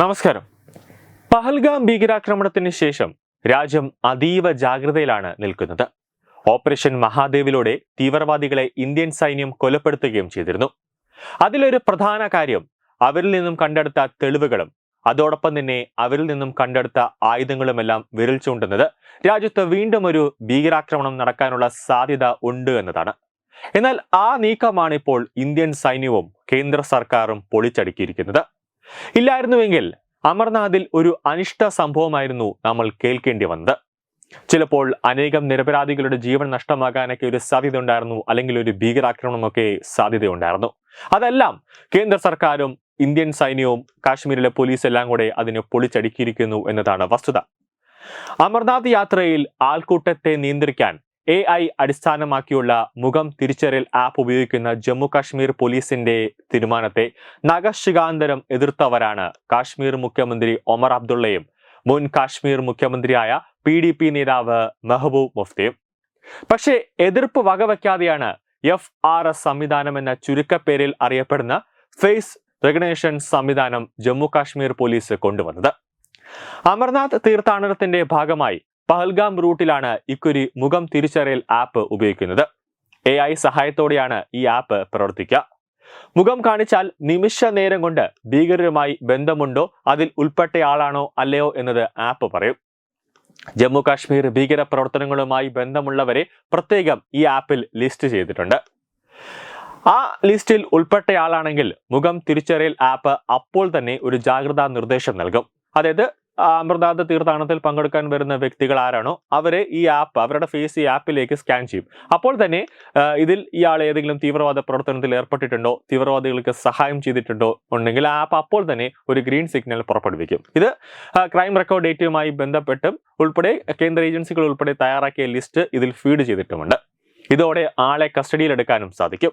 നമസ്കാരം. പഹൽഗാം ഭീകരാക്രമണത്തിന് ശേഷം രാജ്യം അതീവ ജാഗ്രതയിലാണ് നിൽക്കുന്നത്. ഓപ്പറേഷൻ മഹാദേവിലൂടെ തീവ്രവാദികളെ ഇന്ത്യൻ സൈന്യം കൊലപ്പെടുത്തുകയും ചെയ്തിരുന്നു. അതിലൊരു പ്രധാന കാര്യം അവരിൽ നിന്നും കണ്ടെടുത്ത തെളിവുകളും അതോടൊപ്പം തന്നെ അവരിൽ നിന്നും കണ്ടെടുത്ത ആയുധങ്ങളുമെല്ലാം വിരൽ ചൂണ്ടുന്നത് രാജ്യത്ത് വീണ്ടും ഒരു ഭീകരാക്രമണം നടക്കാനുള്ള സാധ്യത ഉണ്ട് എന്നതാണ്. എന്നാൽ ആ നീക്കമാണ് ഇപ്പോൾ ഇന്ത്യൻ സൈന്യവും കേന്ദ്ര സർക്കാരും പൊളിച്ചടുക്കിയിരിക്കുന്നത്. ഇല്ലായിരുന്നുവെങ്കിൽ അമർനാഥിൽ ഒരു അനിഷ്ട സംഭവമായിരുന്നു നമ്മൾ കേൾക്കേണ്ടി വന്നത്. ചിലപ്പോൾ അനേകം നിരപരാധികളുടെ ജീവൻ നഷ്ടമാകാനൊക്കെ ഒരു സാധ്യത ഉണ്ടായിരുന്നു അല്ലെങ്കിൽ ഒരു ഭീകരാക്രമണമൊക്കെ സാധ്യതയുണ്ടായിരുന്നു. അതെല്ലാം കേന്ദ്ര സർക്കാരും ഇന്ത്യൻ സൈന്യവും കാശ്മീരിലെ പോലീസ് എല്ലാം കൂടെ അതിനെ പൊളിച്ചടുക്കിയിരിക്കുന്നു എന്നതാണ് വസ്തുത. അമർനാഥ് യാത്രയിൽ ആൾക്കൂട്ടത്തെ നിയന്ത്രിക്കാൻ എ ഐ അടിസ്ഥാനമാക്കിയുള്ള മുഖം തിരിച്ചറിയൽ ആപ്പ് ഉപയോഗിക്കുന്ന ജമ്മു കാശ്മീർ പോലീസിന്റെ തീരുമാനത്തെ നഖശികാന്തരം എതിർത്തവരാണ്. കാശ്മീർ മുഖ്യമന്ത്രി ഒമർ അബ്ദുള്ളയും മുൻ കാശ്മീർ മുഖ്യമന്ത്രിയായ പി ഡി പി നേതാവ് മെഹബൂബ് മുഫ്തിയും. പക്ഷേ എതിർപ്പ് വകവയ്ക്കാതെയാണ് എഫ് ആർ എസ് സംവിധാനം എന്ന ചുരുക്കപ്പേരിൽ അറിയപ്പെടുന്ന ഫേസ് റെക്കഗ്നേഷൻ സംവിധാനം ജമ്മു കാശ്മീർ പോലീസ് കൊണ്ടുവന്നത്. അമർനാഥ് തീർത്ഥാടനത്തിന്റെ ഭാഗമായി പഹൽഗാം റൂട്ടിലാണ് ഇക്കുരി മുഖം തിരിച്ചറിയൽ ആപ്പ് ഉപയോഗിക്കുന്നത്. എ ഐ സഹായത്തോടെയാണ് ഈ ആപ്പ് പ്രവർത്തിക്കുക. മുഖം കാണിച്ചാൽ നിമിഷ നേരം കൊണ്ട് ഭീകരരുമായി ബന്ധമുണ്ടോ? അതിൽ ഉൾപ്പെട്ടയാളാണോ അല്ലയോ എന്നത് ആപ്പ് പറയും. ജമ്മു കാശ്മീർ ഭീകര പ്രവർത്തനങ്ങളുമായി ബന്ധമുള്ളവരെ പ്രത്യേകം ഈ ആപ്പിൽ ലിസ്റ്റ് ചെയ്തിട്ടുണ്ട്. ആ ലിസ്റ്റിൽ ഉൾപ്പെട്ടയാളാണെങ്കിൽ മുഖം തിരിച്ചറിയൽ ആപ്പ് അപ്പോൾ തന്നെ ഒരു ജാഗ്രതാ നിർദ്ദേശം നൽകും. അതായത് അമർനാഥ് തീർത്ഥാടനത്തിൽ പങ്കെടുക്കാൻ വരുന്ന വ്യക്തികൾ ആരാണോ അവരെ ഈ ആപ്പ് അവരുടെ ഫേസ് ഈ ആപ്പിലേക്ക് സ്കാൻ ചെയ്യും. അപ്പോൾ തന്നെ ഇതിൽ ഇയാൾ ഏതെങ്കിലും തീവ്രവാദ പ്രവർത്തനത്തിൽ ഏർപ്പെട്ടിട്ടുണ്ടോ തീവ്രവാദികൾക്ക് സഹായം ചെയ്തിട്ടുണ്ടോ ഉണ്ടെങ്കിൽ ആ ആപ്പ് അപ്പോൾ തന്നെ ഒരു ഗ്രീൻ സിഗ്നൽ പുറപ്പെടുവിക്കും. ഇത് ക്രൈം റെക്കോർഡ് ഡേറ്റയുമായി ബന്ധപ്പെട്ടും ഉൾപ്പെടെ കേന്ദ്ര ഏജൻസികൾ ഉൾപ്പെടെ തയ്യാറാക്കിയ ലിസ്റ്റ് ഇതിൽ ഫീഡ് ചെയ്തിട്ടുമുണ്ട്. ഇതോടെ ആളെ കസ്റ്റഡിയിലെടുക്കാനും സാധിക്കും.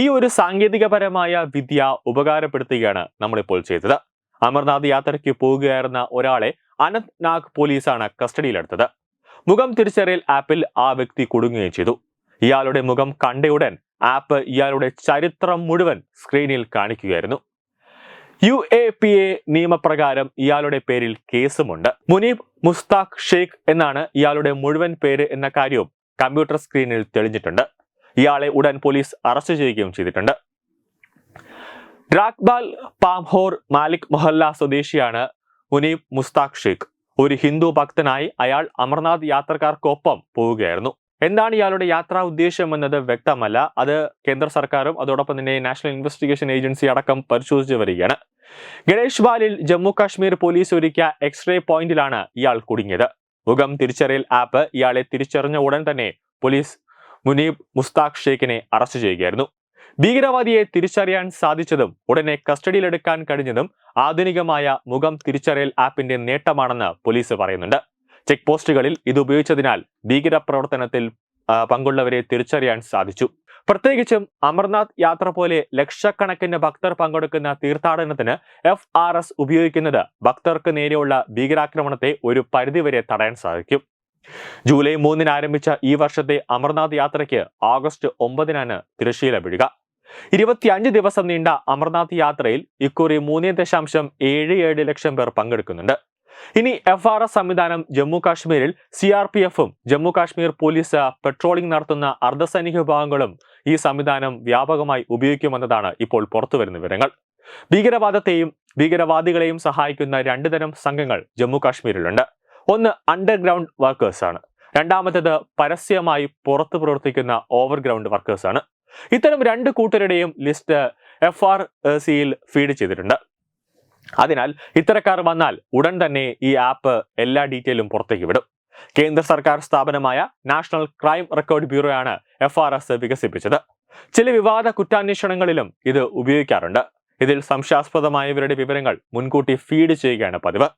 ഈ ഒരു സാങ്കേതികപരമായ വിദ്യ ഉപകാരപ്പെടുത്തുകയാണ് നമ്മളിപ്പോൾ ചെയ്തത്. അമർനാഥ് യാത്രയ്ക്ക് പോവുകയായിരുന്ന ഒരാളെ അനന്ത്നാഗ് പോലീസാണ് കസ്റ്റഡിയിലെടുത്തത്. മുഖം തിരിച്ചറിയൽ ആപ്പിൽ ആ വ്യക്തി കുടുങ്ങുകയും ചെയ്തു. ഇയാളുടെ മുഖം കണ്ടയുടൻ ആപ്പ് ഇയാളുടെ ചരിത്രം മുഴുവൻ സ്ക്രീനിൽ കാണിക്കുകയായിരുന്നു. യു എ പി എ നിയമപ്രകാരം ഇയാളുടെ പേരിൽ കേസുമുണ്ട്. മുനീബ് മുസ്താഖ് ഷെയ്ഖ് എന്നാണ് ഇയാളുടെ മുഴുവൻ പേര് എന്ന കാര്യവും കമ്പ്യൂട്ടർ സ്ക്രീനിൽ തെളിഞ്ഞിട്ടുണ്ട്. ഇയാളെ ഉടൻ പോലീസ് അറസ്റ്റ് ചെയ്യുകയും ചെയ്തിട്ടുണ്ട്. ഡ്രാക്ബാൽ പാംഹോർ മാലിക് മൊഹല്ല സ്വദേശിയാണ് മുനീബ് മുസ്താഖ് ഷേഖ്. ഒരു ഹിന്ദു ഭക്തനായി അയാൾ അമർനാഥ് യാത്രക്കാർക്കൊപ്പം പോവുകയായിരുന്നു. എന്താണ് ഇയാളുടെ യാത്രാ ഉദ്ദേശം എന്നത് വ്യക്തമല്ല. അത് കേന്ദ്ര സർക്കാരും അതോടൊപ്പം തന്നെ നാഷണൽ ഇൻവെസ്റ്റിഗേഷൻ ഏജൻസി അടക്കം പരിശോധിച്ചു വരികയാണ്. ഗണേഷ് ബാലിൽ ജമ്മു കാശ്മീർ പോലീസ് ഒരുക്കിയ എക്സ്റേ പോയിന്റിലാണ് ഇയാൾ കുടുങ്ങിയത്. മുഖം തിരിച്ചറിയൽ ആപ്പ് ഇയാളെ തിരിച്ചറിഞ്ഞ ഉടൻ തന്നെ പോലീസ് മുനീബ് മുസ്താഖ് ഷേഖിനെ അറസ്റ്റ് ചെയ്യുകയായിരുന്നു. ഭീകരവാദിയെ തിരിച്ചറിയാൻ സാധിച്ചതും ഉടനെ കസ്റ്റഡിയിലെടുക്കാൻ കഴിഞ്ഞതും ആധുനികമായ മുഖം തിരിച്ചറിയൽ ആപ്പിന്റെ നേട്ടമാണെന്ന് പോലീസ് പറയുന്നുണ്ട്. ചെക്ക് പോസ്റ്റുകളിൽ ഇത് ഉപയോഗിച്ചതിനാൽ ഭീകരപ്രവർത്തനത്തിൽ പങ്കുള്ളവരെ തിരിച്ചറിയാൻ സാധിച്ചു. പ്രത്യേകിച്ചും അമർനാഥ് യാത്ര പോലെ ലക്ഷക്കണക്കിന് ഭക്തർ പങ്കെടുക്കുന്ന തീർത്ഥാടനത്തിന് എഫ് ആർ എസ് ഉപയോഗിക്കുന്നത് ഭക്തർക്ക് നേരെയുള്ള ഭീകരാക്രമണത്തെ ഒരു പരിധിവരെ തടയാൻ സാധിക്കും. ജൂലൈ മൂന്നിന് ആരംഭിച്ച ഈ വർഷത്തെ അമർനാഥ് യാത്രയ്ക്ക് ആഗസ്റ്റ് ഒമ്പതിനാണ് തിരശ്ശീല വീഴുക. ഇരുപത്തിയഞ്ച് ദിവസം നീണ്ട അമർനാഥ് യാത്രയിൽ ഇക്കുറി മൂന്ന് ദശാംശം ഏഴ് ഏഴ് ലക്ഷം പേർ പങ്കെടുക്കുന്നുണ്ട്. ഇനി എഫ് ആർ എസ് സംവിധാനം ജമ്മു കാശ്മീരിൽ സി ആർ പി എഫും ജമ്മു കാശ്മീർ പോലീസ് പെട്രോളിംഗ് നടത്തുന്ന അർദ്ധസൈനിക വിഭാഗങ്ങളും ഈ സംവിധാനം വ്യാപകമായി ഉപയോഗിക്കുമെന്നതാണ് ഇപ്പോൾ പുറത്തുവരുന്ന വിവരങ്ങൾ. ഭീകരവാദത്തെയും ഭീകരവാദികളെയും സഹായിക്കുന്ന രണ്ടു തരം സംഘങ്ങൾ ജമ്മു കാശ്മീരിലുണ്ട് ഒന്ന് അണ്ടർഗ്രൗണ്ട് വർക്കേഴ്സാണ് രണ്ടാമത്തേത് പരസ്യമായി പുറത്ത് പ്രവർത്തിക്കുന്ന ഓവർഗ്രൗണ്ട് വർക്കേഴ്സാണ് ഇത്തരം രണ്ട് കൂട്ടരുടെയും ലിസ്റ്റ് എഫ് ആർ സിയിൽ ഫീഡ് ചെയ്തിട്ടുണ്ട്. അതിനാൽ ഇത്തരക്കാർ വന്നാൽ ഉടൻ തന്നെ ഈ ആപ്പ് എല്ലാ ഡീറ്റെയിലും പുറത്തേക്ക് വിടും. കേന്ദ്ര സർക്കാർ സ്ഥാപനമായ നാഷണൽ ക്രൈം റെക്കോർഡ് ബ്യൂറോയാണ് എഫ് ആർ എസ് വികസിപ്പിച്ചത്. ചില വിവാദ കുറ്റാന്വേഷണങ്ങളിലും ഇത് ഉപയോഗിക്കാറുണ്ട്. ഇതിൽ സംശയാസ്പദമായവരുടെ വിവരങ്ങൾ മുൻകൂട്ടി ഫീഡ് ചെയ്യുകയാണ് പതിവ്.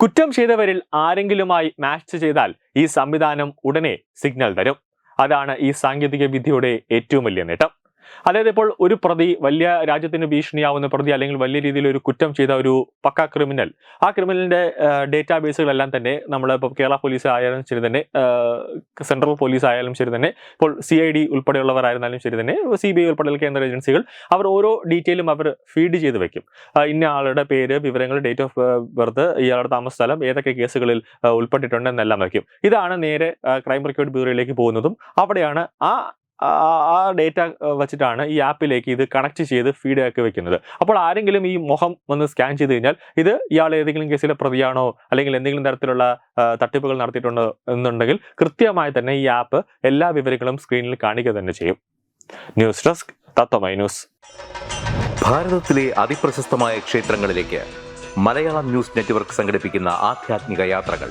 കുറ്റം ചെയ്തവരിൽ ആരെങ്കിലുമായി മാച്ച് ചെയ്താൽ ഈ സംവിധാനം ഉടനെ സിഗ്നൽ തരും. അതാണ് ഈ സാങ്കേതിക വിദ്യയുടെ ഏറ്റവും വലിയ നേട്ടം. അതായത് ഇപ്പോൾ ഒരു പ്രതി വലിയ രാജ്യത്തിന് ഭീഷണിയാവുന്ന പ്രതി അല്ലെങ്കിൽ വലിയ രീതിയിൽ ഒരു കുറ്റം ചെയ്ത ഒരു പക്ക ക്രിമിനൽ ആ ക്രിമിനലിന്റെ ഡേറ്റാ ബേസുകളെല്ലാം തന്നെ നമ്മൾ ഇപ്പോൾ കേരള പോലീസ് ആയാലും ശരി തന്നെ സെൻട്രൽ പോലീസ് ആയാലും ശരി തന്നെ ഇപ്പോൾ സി ഐ ഡി ഉൾപ്പെടെയുള്ളവരായിരുന്നാലും ശരി തന്നെ സി ബി ഐ ഉൾപ്പെടെയുള്ള കേന്ദ്ര ഏജൻസികൾ അവർ ഓരോ ഡീറ്റെയിലും അവർ ഫീഡ് ചെയ്ത് വെക്കും. ഇന്ന ആളുടെ പേര് വിവരങ്ങൾ ഡേറ്റ് ഓഫ് ബർത്ത് ഇയാളുടെ താമസ സ്ഥലം ഏതൊക്കെ കേസുകളിൽ ഉൾപ്പെട്ടിട്ടുണ്ട് എന്നെല്ലാം വയ്ക്കും ഇതാണ് നേരെ ക്രൈം റെക്കോർഡ് ബ്യൂറോയിലേക്ക് പോകുന്നതും അവിടെയാണ് ആ ആ- ഡേറ്റ വെച്ചിട്ടാണ് ഈ ആപ്പിലേക്ക് ഇത് കണക്ട് ചെയ്ത് ഫീഡ് ആക്കി വെക്കുന്നത്. അപ്പോൾ ആരെങ്കിലും ഈ മുഖം വന്ന് സ്കാൻ ചെയ്ത് കഴിഞ്ഞാൽ ഇത് ഇയാൾ ഏതെങ്കിലും കേസിലെ പ്രതിയാണോ അല്ലെങ്കിൽ എന്തെങ്കിലും തരത്തിലുള്ള തട്ടിപ്പുകൾ നടത്തിയിട്ടുണ്ടോ എന്നുണ്ടെങ്കിൽ കൃത്യമായി തന്നെ ഈ ആപ്പ് എല്ലാ വിവരങ്ങളും സ്ക്രീനിൽ കാണിക്കുക തന്നെ ചെയ്യും. News desk Tatwamayi news. ഭാരതത്തിലെ അതിപ്രശസ്തമായ ക്ഷേത്രങ്ങളിലേക്ക് മലയാളം ന്യൂസ് നെറ്റ്വർക്ക് സംഘടിപ്പിക്കുന്ന ആധ്യാത്മിക യാത്രകൾ.